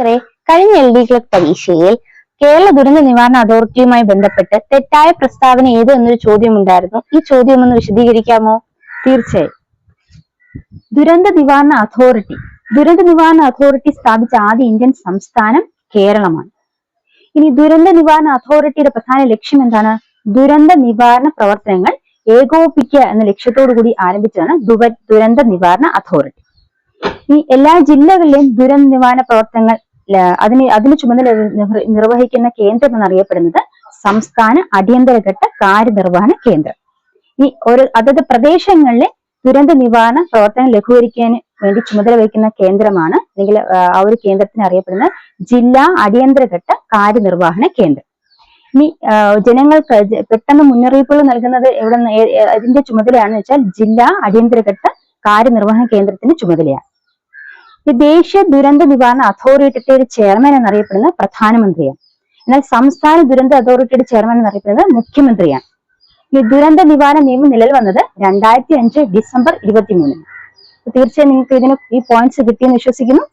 ടീച്ചറെ കഴിഞ്ഞ L D club പരീക്ഷയിൽ കേരള ദുരന്ത നിവാരണ അതോറിറ്റിയുമായി ബന്ധപ്പെട്ട് തെറ്റായ പ്രസ്താവന ഏത് എന്നൊരു ചോദ്യം ഉണ്ടായിരുന്നു ഈ ചോദ്യം ഒന്ന് വിശദീകരിക്കാമോ? തീർച്ചയായും. ദുരന്ത നിവാരണ അതോറിറ്റി. ദുരന്ത നിവാരണ അതോറിറ്റി സ്ഥാപിച്ച ആദ്യ ഇന്ത്യൻ സംസ്ഥാനം കേരളമാണ്. ഇനി ദുരന്ത നിവാരണ അതോറിറ്റിയുടെ പ്രധാന ലക്ഷ്യം എന്താണ്? ദുരന്ത നിവാരണ പ്രവർത്തനങ്ങൾ ഏകോപിപ്പിക്കുക എന്ന ലക്ഷ്യത്തോടു കൂടി ആരംഭിച്ചതാണ് ദുരന്ത നിവാരണ അതോറിറ്റി. ഈ എല്ലാ ജില്ലകളിലെയും ദുരന്ത നിവാരണ പ്രവർത്തനങ്ങൾ അതിന് അതിന് ചുമതല നിർവഹിക്കുന്ന കേന്ദ്രം എന്നറിയപ്പെടുന്നത് സംസ്ഥാന അടിയന്തരഘട്ട കാര്യനിർവഹണ കേന്ദ്രം. ഈ ഒരു അതത് പ്രദേശങ്ങളിലെ ദുരന്ത നിവാരണ പ്രവർത്തനം ലഘൂകരിക്കാൻ വേണ്ടി ചുമതല വഹിക്കുന്ന കേന്ദ്രമാണ് അല്ലെങ്കിൽ ആ, ഒരു കേന്ദ്രത്തിന് അറിയപ്പെടുന്ന ജില്ലാ അടിയന്തരഘട്ട കാര്യനിർവഹണ കേന്ദ്രം. ഇനി ജനങ്ങൾക്ക് പെട്ടെന്ന് മുന്നറിയിപ്പുകൾ നൽകുന്നത് എവിടെ അതിന്റെ ചുമതലയാണെന്ന് വെച്ചാൽ ജില്ലാ അടിയന്തരഘട്ട കാര്യനിർവഹണ കേന്ദ്രത്തിന്റെ ചുമതലയാണ്. ദേശീയ ദുരന്ത നിവാരണ അതോറിറ്റിയുടെ ചെയർമാൻ എന്നറിയപ്പെടുന്നത് പ്രധാനമന്ത്രിയാണ്. എന്നാൽ സംസ്ഥാന ദുരന്ത അതോറിറ്റിയുടെ ചെയർമാൻ എന്നറിയപ്പെടുന്നത് മുഖ്യമന്ത്രിയാണ്. ഈ ദുരന്ത നിവാരണ നിയമം നിലവിൽ വന്നത് രണ്ടായിരത്തി അഞ്ച് ഡിസംബർ ഇരുപത്തിമൂന്നിന്. തീർച്ചയായും നിങ്ങൾക്ക് ഇതിന് ഈ പോയിന്റ്സ് കിട്ടിയെന്ന് വിശ്വസിക്കുന്നു.